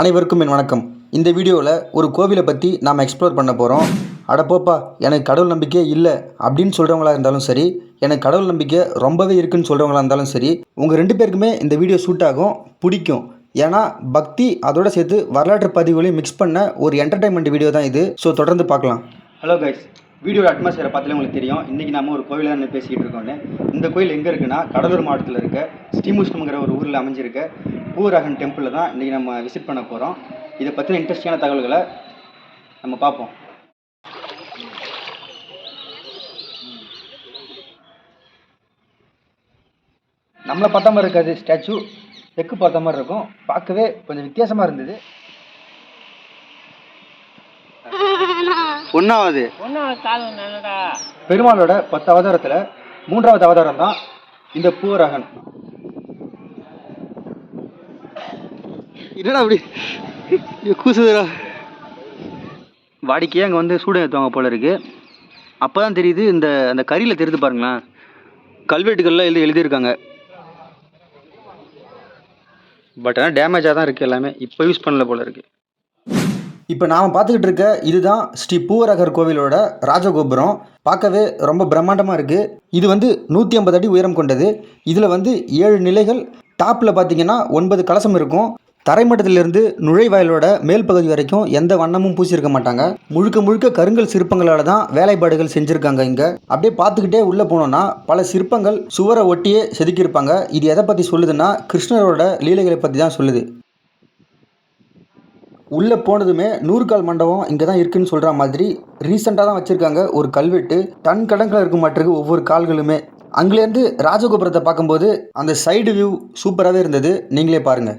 அனைவருக்கும் என் வணக்கம். இந்த வீடியோவில் ஒரு கோவிலை பற்றி நாம் எக்ஸ்ப்ளோர் பண்ண போகிறோம் அட போப்பா எனக்கு கடவுள் நம்பிக்கை இல்லை அப்படின்னு சொல்கிறவங்களா இருந்தாலும் சரி எனக்கு கடவுள் நம்பிக்கை ரொம்பவே இருக்குன்னு சொல்கிறவங்களா இருந்தாலும் சரி உங்கள் ரெண்டு பேருக்குமே இந்த வீடியோ சூட் ஆகும் பிடிக்கும். ஏன்னா பக்தி அதோட சேர்த்து வரலாற்று பதிவுகளையும் மிக்ஸ் பண்ண ஒரு என்டர்டைன்மெண்ட் வீடியோ தான் இது. ஸோ தொடர்ந்து பார்க்கலாம். ஹலோ கைஸ் வீடியோட அட்மாஸ்பியரை பார்த்தாலே உங்களுக்கு தெரியும். இன்றைக்கி நம்ம ஒரு கோயிலில் தான் பேசிக்கிட்டு இருக்கோன்னு இந்த கோயில் எங்கே இருக்குன்னா கடலூர் மாவட்டத்தில் இருக்க ஸ்ரீமுஷ்ணம்ங்கிற ஒரு ஊரில் அமைஞ்சிருக்க. பூரகன் டெம்பிளில் தான் இன்றைக்கி நம்ம விசிட் பண்ண போகிறோம் இதை பற்றின இன்ட்ரெஸ்டிங்கான தகவல்களை நம்ம பார்ப்போம். நம்மளை பார்த்த மாதிரி இருக்காது. ஸ்டாச்சு தெற்கு பார்த்த மாதிரி இருக்கும். பார்க்கவே கொஞ்சம் வித்தியாசமாக இருந்தது. ஒன்றாவது பெருமாளோட பத்து அவதாரத்துல மூன்றாவது அவதாரம் தான் இந்த பூவராகன். என்னடா அப்படி? கூசுதுடா. வாடிக்கையாக அங்கே வந்து சூடம் ஏற்றுவாங்க போல இருக்கு. அப்போ தான் தெரியுது இந்த அந்த கரியில் தெரியுது பாருங்களேன். கல்வெட்டுகள்லாம் எழுதி எழுதியிருக்காங்க. பட் ஆனால் டேமேஜாக தான் இருக்குது எல்லாமே. இப்போ யூஸ் பண்ணல போல இருக்கு. இப்போ நாம் பார்த்துக்கிட்டு இருக்க இதுதான் ஸ்ரீ பூவரகர் கோவிலோட ராஜகோபுரம். பார்க்கவே ரொம்ப பிரம்மாண்டமாக இருக்குது இது வந்து நூற்றி ஐம்பது அடி உயரம் கொண்டது. இதில் வந்து ஏழு நிலைகள். டாப்பில் பார்த்தீங்கன்னா ஒன்பது கலசம் இருக்கும். தரைமட்டத்திலிருந்து நுழைவாயிலோட மேல் பகுதி வரைக்கும் எந்த வண்ணமும் பூசியிருக்க மாட்டாங்க. முழுக்க முழுக்க கருங்கல் சிற்பங்களால் தான் வேலைப்பாடுகள் செஞ்சுருக்காங்க இங்கே. அப்படியே பார்த்துக்கிட்டே உள்ளே போனோம்னா பல சிற்பங்கள் சுவரை ஒட்டியே செதுக்கியிருப்பாங்க. இது எதை பற்றி சொல்லுதுன்னா கிருஷ்ணரோட லீலைகளை பற்றி தான் சொல்லுது. உள்ளே போனதுமே நூறுகால் மண்டபம் இங்கே தான் இருக்குன்னு சொல்கிற மாதிரி ரீசெண்டாக தான் வச்சுருக்காங்க. ஒரு கல்வெட்டு. டன் கணக்கில் இருக்க மாட்டிருக்கு ஒவ்வொரு கால்களுமே. அங்கேருந்து ராஜகோபுரத்தை பார்க்கும்போது அந்த சைடு வியூ சூப்பராகவே இருந்தது. நீங்களே பாருங்கள்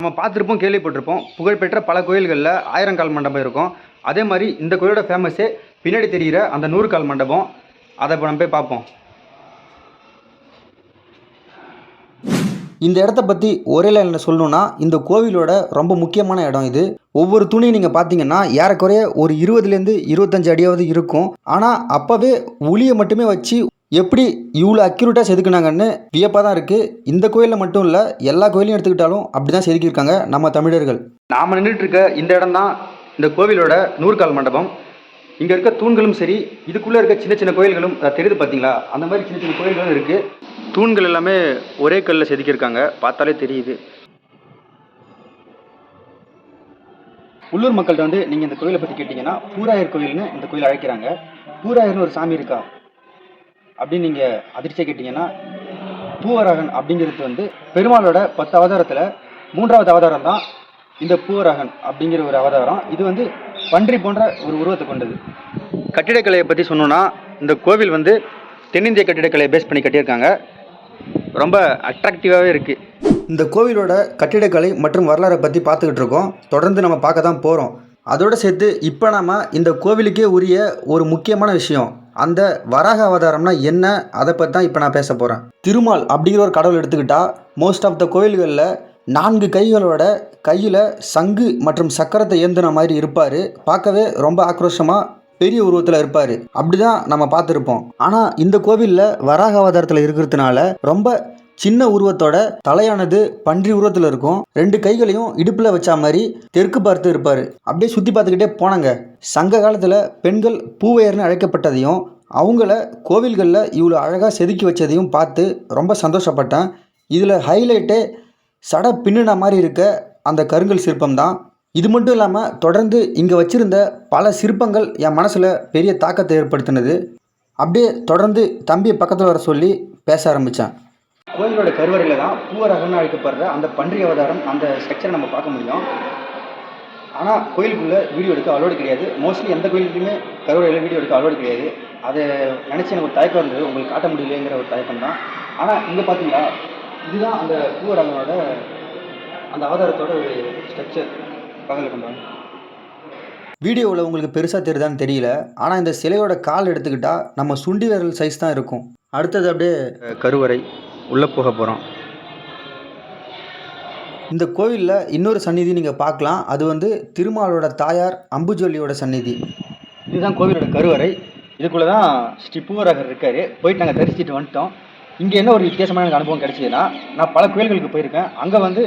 நம்ம பார்த்துருப்போம் கேள்விப்பட்டிருப்போம். புகழ்பெற்ற பல கோயில்களில் ஆயிரங்கால் மண்டபம் இருக்கும். அதே மாதிரி இந்த கோயிலோட ஃபேமஸே பின்னாடி தெரிகிற அந்த நூறுகால் மண்டபம். அதை இப்போ நம்ம போய் பார்ப்போம். இந்த இடத்த பற்றி ஒரே லைனில் சொல்லணும்னா இந்த கோவிலோட ரொம்ப முக்கியமான இடம் இது. ஒவ்வொரு துணியும் நீங்கள் பார்த்தீங்கன்னா ஏறக்குறைய ஒரு இருபதுலேருந்து இருபத்தஞ்சு அடியாவது இருக்கும். ஆனால் அப்போவே உளியை மட்டுமே வச்சு எப்படி இவ்வளோ அக்யூரேட்டாக செதுக்குனாங்கன்னு வியப்பாக தான் இருக்குது இந்த கோயிலில் மட்டும் இல்லை எல்லா கோயிலையும் எடுத்துக்கிட்டாலும் அப்படி தான் செதுக்கியிருக்காங்க நம்ம தமிழர்கள். நாம் நின்றுட்டு இருக்க இந்த இடம் தான் இந்த கோவிலோட நூறுகால் மண்டபம். இங்கே இருக்க தூண்களும் சரி இதுக்குள்ளே இருக்க சின்ன சின்ன கோயில்களும் அதை தெரியுது பார்த்தீங்களா அந்த மாதிரி சின்ன சின்ன கோயில்களும் இருக்குது தூண்கள் எல்லாமே ஒரே கல்லில் செதுக்கியிருக்காங்க. பார்த்தாலே தெரியுது. உள்ளூர் மக்கள்கிட்ட வந்து நீங்கள் இந்த கோயிலை பற்றி கேட்டிங்கன்னா பூராயர் கோயில்னு இந்த கோயில் அழைக்கிறாங்க. பூராயர்னு ஒரு சாமி இருக்கா? அப்படின்னு நீங்கள் அதிர்ச்சியாக கேட்டிங்கன்னா பூவராகன் அப்படிங்கிறது வந்து பெருமாளோட பத்து அவதாரத்தில் மூன்றாவது அவதாரம் தான் இந்த பூவராகன் அப்படிங்கிற ஒரு அவதாரம். இது வந்து பன்றி போன்ற ஒரு உருவத்தை கொண்டது. கட்டிடக்கலையை பற்றி சொன்னோன்னா இந்த கோவில் வந்து தென்னிந்திய கட்டிடக்கலையை பேஸ் பண்ணி கட்டியிருக்காங்க. ரொம்ப அட்ராக்டிவாகவே இருக்குது இந்த கோவிலோட கட்டிடக்கலை மற்றும் வரலாறை பற்றி பார்த்துக்கிட்டு இருக்கோம். தொடர்ந்து நம்ம பார்க்க தான் போகிறோம் அதோடு சேர்த்து இப்போ நாம் இந்த கோவிலுக்கே உரிய ஒரு முக்கியமான விஷயம் அந்த வராக அவதாரம்னா என்ன? அதை பற்றி தான் இப்போ நான் பேச போகிறேன் திருமால் அப்படிங்கிற ஒரு கடவுள் எடுத்துக்கிட்டால் மோஸ்ட் ஆஃப் த கோவில்களில் நான்கு கைகளோட கையில் சங்கு மற்றும் சக்கரத்தை ஏந்தின மாதிரி இருப்பார். பார்க்கவே ரொம்ப ஆக்ரோஷமாக பெரிய உருவத்தில் இருப்பார். அப்படி தான் நம்ம பார்த்துருப்போம். ஆனால் இந்த கோவிலில் வராக அவதாரத்தில் இருக்கிறதுனால ரொம்ப சின்ன உருவத்தோட தலையானது பன்றி உருவத்தில் இருக்கும். ரெண்டு கைகளையும் இடுப்பில் வச்ச மாதிரி தெற்கு பார்த்து இருப்பார். அப்படியே சுற்றி பார்த்துக்கிட்டே போனாங்க. சங்க காலத்தில் பெண்கள் பூவையர்னு அழைக்கப்பட்டதையும் அவங்கள கோவில்களில் இவ்வளோ அழகாக செதுக்கி வச்சதையும் பார்த்து ரொம்ப சந்தோஷப்பட்டேன். இதில் ஹைலைட்டே சட பின்னின மாதிரி இருக்க அந்த கருங்கல் சிற்பம் தான். இது மட்டும் இல்லாமல் தொடர்ந்து இங்கே வச்சிருந்த பல சிற்பங்கள் என் மனசில் பெரிய தாக்கத்தை ஏற்படுத்தினது. அப்படியே தொடர்ந்து தம்பியை பக்கத்தில் வர சொல்லி பேச ஆரம்பித்தேன் கோயிலோட கருவறையில் தான் பூவரகன்னு அழைக்கப்படுற அந்த பன்றி அவதாரம் அந்த ஸ்ட்ரக்சரை நம்ம பார்க்க முடியும். ஆனால் கோயிலுக்குள்ளே வீடியோ எடுக்க அலோடு கிடையாது. மோஸ்ட்லி எந்த கோயிலுக்குமே கருவறையில் வீடியோ எடுக்க அலோடு கிடையாது. அதை நினச்சி எனக்கு ஒரு தயக்கம் இருந்தது. உங்களுக்கு காட்ட முடியலைங்கிற ஒரு தயக்கம் தான் ஆனால் இங்கே பார்த்தீங்கன்னா இதுதான் அந்த பூவரகனோட அந்த அவதாரத்தோட ஒரு ஸ்ட்ரக்சர் வாங்க வீடியோவில் உங்களுக்கு பெருசாக தெரியுதான்னு தெரியல. ஆனால் இந்த சிலையோட கால் எடுத்துக்கிட்டால் நம்ம சுண்டி விரல் சைஸ் தான் இருக்கும். அடுத்தது அப்படியே கருவறை. உள்ளே போக போகிறோம் இந்த கோவிலில் இன்னொரு சந்நிதி நீங்கள் பார்க்கலாம். அது வந்து திருமாலோட தாயார் அம்புஜொல்லியோட சந்நிதி. இதுதான் கோவிலோட கருவறை. இதுக்குள்ளே தான் ஸ்ரீ பூவரகர் இருக்கார். போயிட்டு நாங்கள் தரிசிச்சுட்டு வந்துட்டோம். இங்கே என்ன ஒரு வித்தியாசமான எனக்கு அனுபவம் கிடைச்சதுன்னா நான் பல கோயில்களுக்கு போயிருக்கேன். அங்கே வந்து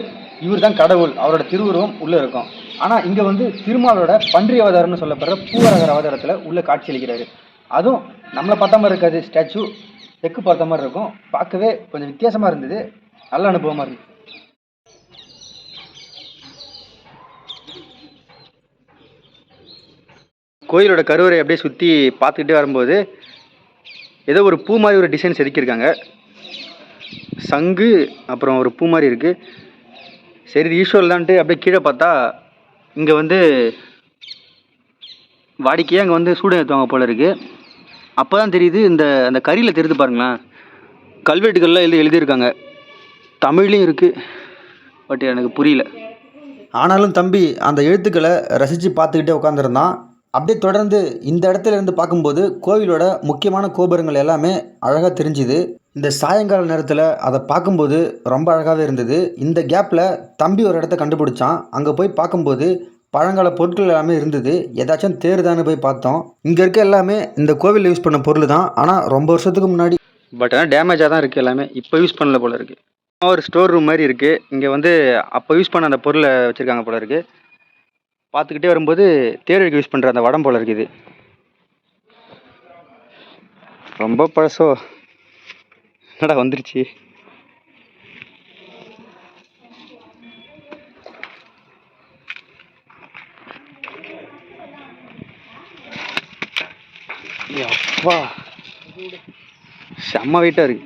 இவர் தான் கடவுள். அவரோட திருவுருவம் உள்ளே இருக்கும். ஆனால் இங்கே வந்து திருமாலோட பன்றி அவதாரம்னு சொல்லப்படுற பூவரகர் அவதாரத்தில் உள்ளே காட்சி அளிக்கிறாரு. அதுவும் நம்மளை பார்த்த மாதிரி இருக்காது. ஸ்டாச்சு தெற்கு பார்த்த மாதிரி இருக்கும். பார்க்கவே கொஞ்சம் வித்தியாசமாக இருந்தது. நல்ல அனுபவமாக இருந்தது. கோயிலோட கருவறை அப்படியே சுற்றி பார்த்துக்கிட்டே வரும்போது ஏதோ ஒரு பூ மாதிரி ஒரு டிசைன் செதுக்கியிருக்காங்க. சங்கு அப்புறம் ஒரு பூ மாதிரி இருக்குது சரி இது ஈஸ்வரலான்ட்டு அப்படியே கீழே பார்த்தா இங்கே வந்து வாடிக்கையாக அங்கே வந்து சூடு ஏற்றுவாங்க போல இருக்குது அப்போ தான் தெரியுது இந்த அந்த கரியில் தெரியுது பாருங்களேன். கல்வெட்டுகள்லாம் எழுதி எழுதியிருக்காங்க. தமிழ்லையும் இருக்குது பட் எனக்கு புரியல. ஆனாலும் தம்பி அந்த எழுத்துக்களை ரசித்து பார்த்துக்கிட்டே உட்காந்துருந்தான் அப்படியே தொடர்ந்து இந்த இடத்துல இருந்து பார்க்கும்போது கோவிலோட முக்கியமான கோபுரங்கள் எல்லாமே அழகாக தெரிஞ்சுது. இந்த சாயங்கால நேரத்தில் அதை பார்க்கும்போது ரொம்ப அழகாகவே இருந்தது. இந்த கேப்பில் தம்பி ஒரு இடத்த கண்டுபிடிச்சான். அங்கே போய் பார்க்கும்போது பழங்கால பொருட்கள் எல்லாமே இருந்தது. ஏதாச்சும் தேருதான்னு போய் பார்த்தோம். இங்கே இருக்க எல்லாமே இந்த கோவிலில் யூஸ் பண்ண பொருள் தான் ஆனால் ரொம்ப வருஷத்துக்கு முன்னாடி. பட் ஆனால் டேமேஜாக தான் இருக்குது எல்லாமே. இப்போ யூஸ் பண்ணல போல இருக்குது ஒரு ஸ்டோர் ரூம் மாதிரி இருக்குது இங்கே வந்து அப்போ யூஸ் பண்ண அந்த பொருளை வச்சுருக்காங்க போல இருக்குது பார்த்துக்கிட்டே வரும்போது தேருக்கு யூஸ் பண்ணுற அந்த வடம் போல இருக்குது. ரொம்ப பழசோ? என்னடா வந்துருச்சு? அப்பா. செம்ம வெயிட்டாக இருக்கு.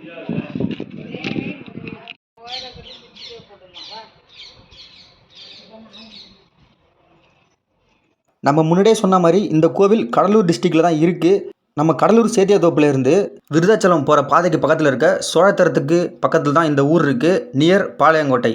நம்ம முன்னாடியே சொன்ன மாதிரி இந்த கோவில் கடலூர் டிஸ்ட்ரிக்டில் தான் இருக்குது நம்ம கடலூர் சேத்தியாத்தோப்பில் இருந்து விருதாச்சலம் போகிற பாதைக்கு பக்கத்தில் இருக்க சோழத்தரத்துக்கு பக்கத்தில் தான் இந்த ஊர் இருக்குது நியர் பாளையங்கோட்டை.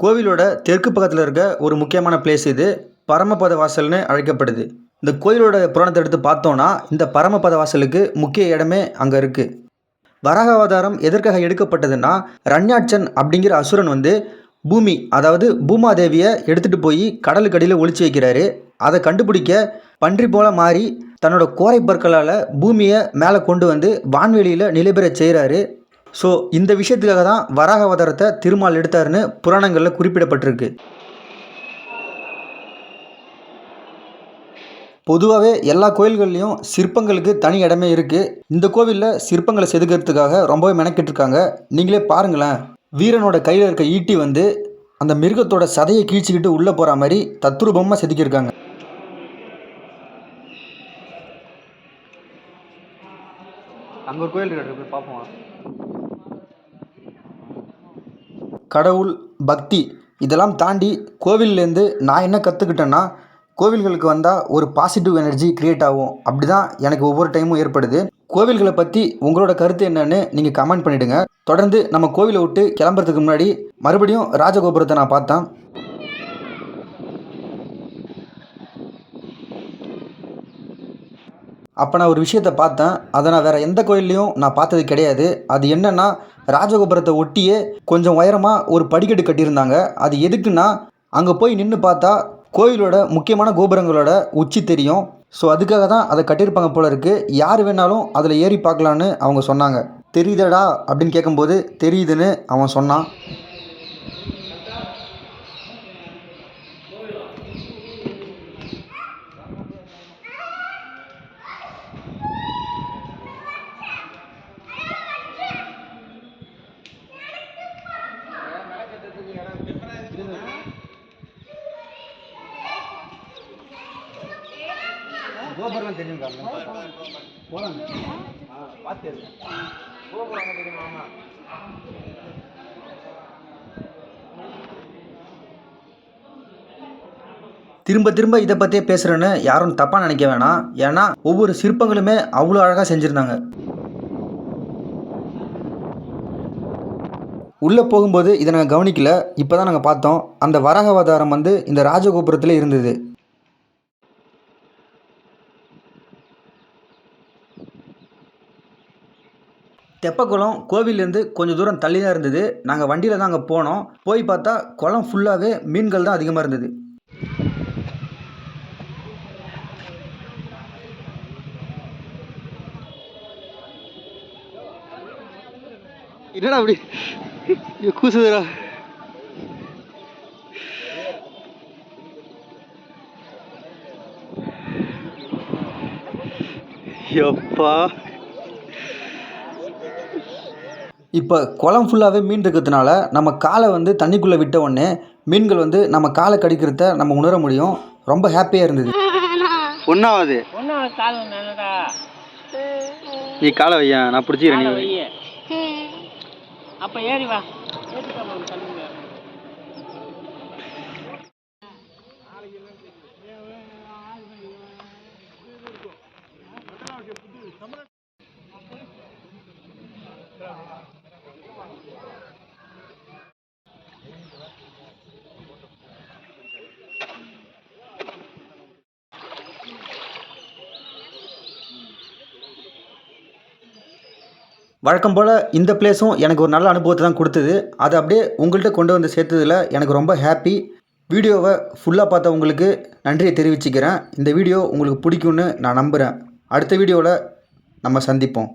கோவிலோட தெற்கு பக்கத்தில் இருக்க ஒரு முக்கியமான பிளேஸ் இது. பரமபத வாசல்னு அழைக்கப்படுது. இந்த கோயிலோட புராணத்தை எடுத்து பார்த்தோன்னா இந்த பரமபத வாசலுக்கு முக்கிய இடமே அங்கே இருக்குது வராக அவதாரம் எதற்காக எடுக்கப்பட்டதுன்னா ரண்யாட்சன் அப்படிங்கிற அசுரன் வந்து பூமி அதாவது பூமாதேவியை எடுத்துகிட்டு போய் கடலுக்கடியில் ஒழிச்சு வைக்கிறாரு. அதை கண்டுபிடிக்க பன்றி போல மாறி தன்னோட கோரை பற்களால் பூமியை மேலே கொண்டு வந்து வான்வெளியில் நிலைபெறச் செய்கிறாரு ஸோ இந்த விஷயத்துக்காக தான் வராக அவதாரத்தை திருமால் எடுத்தாருன்னு புராணங்களில் குறிப்பிடப்பட்டிருக்கு. பொதுவாகவே எல்லா கோயில்கள்லேயும் சிற்பங்களுக்கு தனி இடமே இருக்குது இந்த கோவிலில் சிற்பங்களை செதுக்கிறதுக்காக ரொம்பவே மெனக்கிட்டு இருக்காங்க நீங்களே பாருங்களேன். வீரனோட கையில் இருக்க ஈட்டி வந்து அந்த மிருகத்தோட சதையை கீழ்ச்சிக்கிட்டு உள்ளே போகிற மாதிரி தத்ரூபமாக செதுக்கியிருக்காங்க. அங்கே ஒரு கோயில் இருக்கு போய் பார்ப்போம். கடவுள் பக்தி இதெல்லாம் தாண்டி கோவில்லேருந்து நான் என்ன கற்றுக்கிட்டேன்னா கோவில்களுக்கு வந்தால் ஒரு பாசிட்டிவ் எனர்ஜி க்ரியேட் ஆகும். அப்படி தான் எனக்கு ஒவ்வொரு டைமும் ஏற்படுது. கோவில்களை பற்றி உங்களோட கருத்து என்னன்னு நீங்கள் கமெண்ட் பண்ணிவிடுங்க தொடர்ந்து நம்ம கோவிலை விட்டு கிளம்புறதுக்கு முன்னாடி மறுபடியும் ராஜகோபுரத்தை நான் பார்த்தேன். அப்போ நான் ஒரு விஷயத்தை பார்த்தேன். அதை நான் வேறு எந்த கோயில்லையும் நான் பார்த்தது கிடையாது. அது என்னென்னா ராஜகோபுரத்தை ஒட்டியே கொஞ்சம் உயரமாக ஒரு படிக்கட்டு கட்டியிருந்தாங்க. அது எதுக்குன்னா அங்கே போய் நின்று பார்த்தா கோயிலோட முக்கியமான கோபுரங்களோட உச்சி தெரியும். ஸோ அதுக்காக தான் அதை கட்டியிருப்பாங்க போல இருக்குது யார் வேணாலும் அதில் ஏறி பார்க்கலான்னு அவங்க சொன்னாங்க. தெரியுதடா அப்படின்னு கேட்கும்போது தெரியுதுன்னு அவன் சொன்னான். பார்த்து தெரியுமா திரும்ப திரும்ப இதை பற்றியே பேசுகிறேன்னு யாரும் தப்பாக நினைக்க வேணாம். ஏன்னா ஒவ்வொரு சிற்பங்களுமே அவ்வளோ அழகாக செஞ்சுருந்தாங்க. உள்ளே போகும்போது இதை நாங்கள் கவனிக்கல. இப்போ தான் நாங்கள் பார்த்தோம். அந்த வராக அவதாரம் வந்து இந்த ராஜகோபுரத்தில் இருந்தது. தெப்பக்குளம் கோவிலேருந்து கொஞ்சம் தூரம் தள்ளி தான் இருந்தது. நாங்கள் வண்டியில் தான் அங்கே போனோம். போய் பார்த்தா குளம் ஃபுல்லாகவே மீன்கள் தான் அதிகமாக இருந்தது. என்னடா அப்படி? கூசுதுடா. எப்பா? இப்போ குளம் ஃபுல்லாகவே மீன் இருக்கிறதுனால நம்ம காலை வந்து தண்ணிக்குள்ளே விட்ட உடனே மீன்கள் வந்து நம்ம காலை கடிக்கிறத நம்ம உணர முடியும். ரொம்ப ஹாப்பியாக இருந்தது. ஒன்றாவது ஒன்றும் கால் என்னடா? நீ காலை வையா? நான் பிடிச்சிக்கிறேன் நீ அப்போ ஏறி வா. வழக்கம் போல் இந்த பிளேஸும் எனக்கு ஒரு நல்ல அனுபவத்தை தான் கொடுத்தது. அதை அப்படியே உங்கள்கிட்ட கொண்டு வந்து சேர்த்ததில் எனக்கு ரொம்ப ஹாப்பி வீடியோவை ஃபுல்லாக பார்த்த உங்களுக்கு நன்றியை தெரிவிச்சுக்கிறேன். இந்த வீடியோ உங்களுக்கு பிடிக்கும்னு நான் நம்புகிறேன் அடுத்த வீடியோவில் நம்ம சந்திப்போம்.